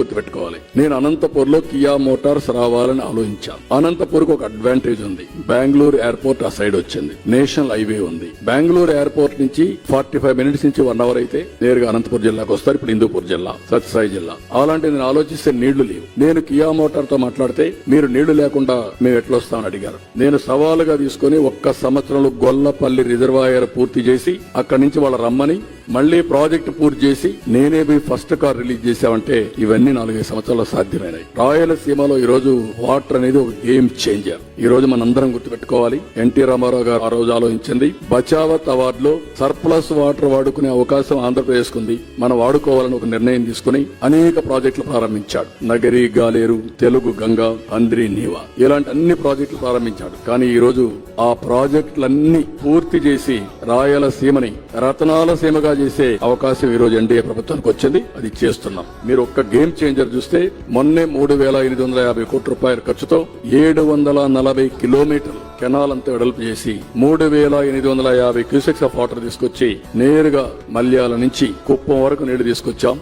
గుర్తుపెట్టుకోవాలి. నేను అనంతపూర్లో కియా మోటార్స్ రావాలని ఆలోచించాను. అనంతపూర్కు ఒక అడ్వాంటేజ్ ఉంది. బెంగళూరు ఎయిర్పోర్ట్ ఆ సైడ్ వచ్చింది. నేషనల్ హైవే ఉంది. బెంగళూరు ఎయిర్పోర్ట్ నుంచి ఫార్టీ ఫైవ్ మినిట్స్ నుంచి వన్ అవర్ అయితే నేరుగా అనంతపురం జిల్లాకు వస్తారు. ఇప్పుడు హిందూపూర్ జిల్లా సత్యసాయి జిల్లా. అలాంటి నేను ఆలోచిస్తే నీళ్ళు లేవు. నేను కియా మోటార్తో మాట్లాడితే మీరు నీళ్ళు లేకుండా మేము ఎట్లా వస్తామని అడిగారు. నేను సవాలుగా తీసుకుని ఒక్క సంవత్సరంలో గొల్లపల్లి రిజర్వాయర్ పూర్తి చేసి అక్కడి నుంచి వాళ్ళ రమ్మని మళ్ళీ ప్రాజెక్ట్ పూర్తి చేసి నేనే పోయి ఫస్ట్ కార్ రిలీజ్ చేశామంటే ఇవన్నీ నాలుగైదు సంవత్సరాల్లో సాధ్యమైనాయి. రాయలసీమలో ఈ రోజు వాటర్ అనేది ఒక గేమ్ చేంజర్. ఈ రోజు మనందరం గుర్తుపెట్టుకోవాలి ఎన్టీ రామారావు గారు ఆ రోజు ఆలోచించింది బచావత్ అవార్డులో సర్ప్లస్ వాటర్ వాడుకునే అవకాశం ఆంధ్రప్రదేశ్ కుంది మనం వాడుకోవాలని ఒక నిర్ణయం తీసుకుని అనేక ప్రాజెక్టులు ప్రారంభించాడు. నగరి గాలేరు తెలుగు గంగా అంద్రి నీవా ఇలాంటి అన్ని ప్రాజెక్టులు ప్రారంభించాడు. కానీ ఈ రోజు ఆ ప్రాజెక్టులన్నీ పూర్తి చేసి రాయలసీమని రతనాల సీమగా చేసే అవకాశం ఈ రోజు ఎన్డీఏ ప్రభుత్వానికి వచ్చింది. అది చేస్తున్నాం. మీరు ఒక్క గేమ్ చేంజర్ చూస్తే మొన్నే మూడు వేల ఎనిమిది వందల యాభై కోట్ల రూపాయల ఖర్చుతో ఏడు వందల నలభై కిలోమీటర్లు కెనాల్ అంతా వెడల్పు చేసి మూడు వేల ఎనిమిది వందల యాభై క్యూసెక్స్ ఆఫ్ వాటర్ తీసుకొచ్చి నేరుగా మల్యాల నుంచి కుప్పం వరకు నీళ్ళు తీసుకొచ్చాం.